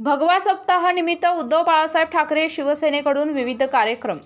भगवा सप्ताहानिमित्त उद्धव बाळासाहेब ठाकरे शिवसेनेकडून विविध कार्यक्रम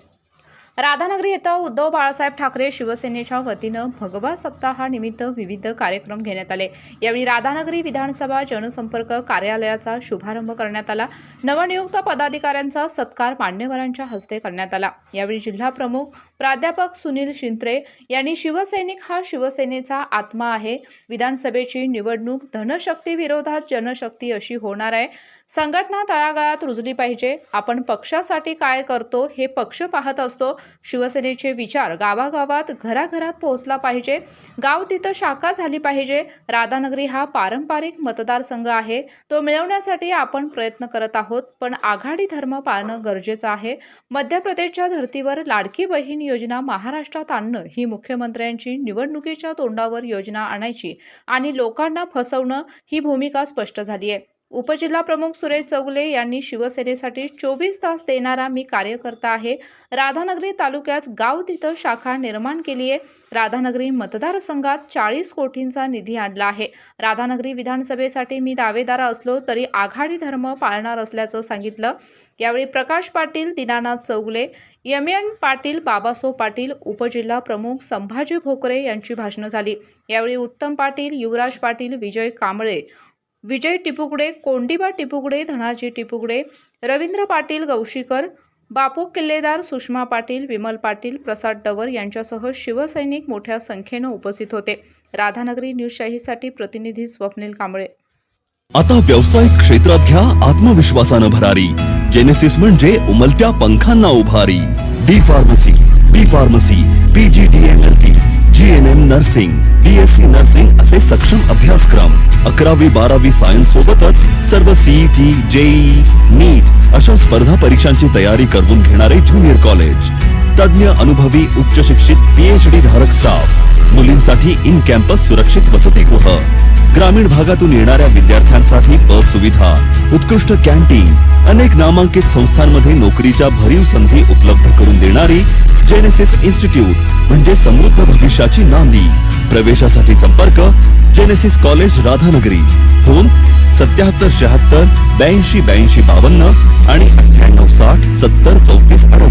राधानगरी येथे उद्धव बाळासाहेब ठाकरे शिवसेनेच्या वतीनं भगवा सप्ताहानिमित्त विविध कार्यक्रम घेण्यात आले. यावेळी राधानगरी विधानसभा जनसंपर्क कार्यालयाचा शुभारंभ करण्यात आला. नवनियुक्त पदाधिकाऱ्यांचा सत्कार मान्यवरांच्या हस्ते करण्यात आला. यावेळी जिल्हा प्रमुख प्राध्यापक सुनील शिंत्रे यांनी शिवसैनिक हा शिवसेनेचा आत्मा आहे. विधानसभेची निवडणूक धनशक्ती विरोधात जनशक्ती अशी होणार आहे. संघटना तळागाळात रुजली पाहिजे. आपण पक्षासाठी काय करतो हे पक्ष पाहत असतो. शिवसेनेचे विचार गावागावात घराघरात पोहोचला पाहिजे. गाव तिथं शाखा झाली पाहिजे. राधानगरी हा पारंपरिक मतदारसंघ आहे. तो मिळवण्यासाठी आपण प्रयत्न करत आहोत. पण आघाडी धर्म पाळणं गरजेचं आहे. मध्य प्रदेशच्या धर्तीवर लाडकी बहीण योजना महाराष्ट्रात आणणं ही मुख्यमंत्र्यांची निवडणुकीच्या तोंडावर योजना आणायची आणि लोकांना फसवणं ही भूमिका स्पष्ट झाली आहे उपजिल्हा प्रमुख सुरेश चौगुले यांनी शिवसेनेसाठी चोवीस तास देणारा मी कार्यकर्ता आहे. राधानगरी तालुक्यात गाव तिथं शाखा निर्माण केली आहे. राधानगरी मतदारसंघात चाळीस कोटींचा निधी आणला आहे. राधानगरी विधानसभेसाठी मी दावेदार असलो तरी आघाडी धर्म पाळणार असल्याचं सांगितलं. यावेळी प्रकाश पाटील दीनानाथ चौगुले एम एन पाटील बाबासो पाटील उपजिल्हा प्रमुख संभाजी भोकरे यांची भाषणं झाली. यावेळी उत्तम पाटील युवराज पाटील विजय कांबळे विजय टिपुकडे कोंडिबा टिपुकडे धनाजी टिपुकडे रवींद्र पाटील गौशीकर बापू किल्लेदार सुषमा पाटील विमल पाटील प्रसाद डवर यांच्यासह शिवसैनिक मोठ्या संख्येनं उपस्थित होते. राधानगरी न्यूज शाहीसाठी प्रतिनिधी स्वप्नील कांबळे. आता व्यावसायिक क्षेत्रात घ्या आत्मविश्वासानं भरारी. जेनेसिस म्हणजे उमलत्या पंखांना उभारी. D pharmacy B pharmacy PG nursing B S C nursing असे सक्षम अभ्यासक्रम. अकरावी बारावी सायन्स सोबतच सर्व सीईटी जेई नीट अशा स्पर्धा परीक्षांची तयारी करवून घेणारे ज्युनियर कॉलेज तज्ञ अनुभवी उच्च शिक्षित पीएचडी धारक स्टाफ मुलींसाठी इन कॅम्पस सुरक्षित वसतिगृह. ग्रामीण भागातून येणाऱ्या विद्यार्थ्यांसाठी बस सुविधा उत्कृष्ट कॅन्टीन अनेक नामांकित संस्थांमध्ये नोकरीच्या भरीव संधी उपलब्ध करून देणारी जेनेसिस इन्स्टिट्यूट म्हणजे समृद्ध भविष्याची नांदी. प्रवेशासाठी संपर्क जेनेसिस कॉलेज राधानगरी. फोन सत्याहत्तर शहात्तर ब्याऐंशी ब्याऐंशी बावन्न आणि अठ्ठ्याण्णव साठ सत्तर चौतीस अडतीस.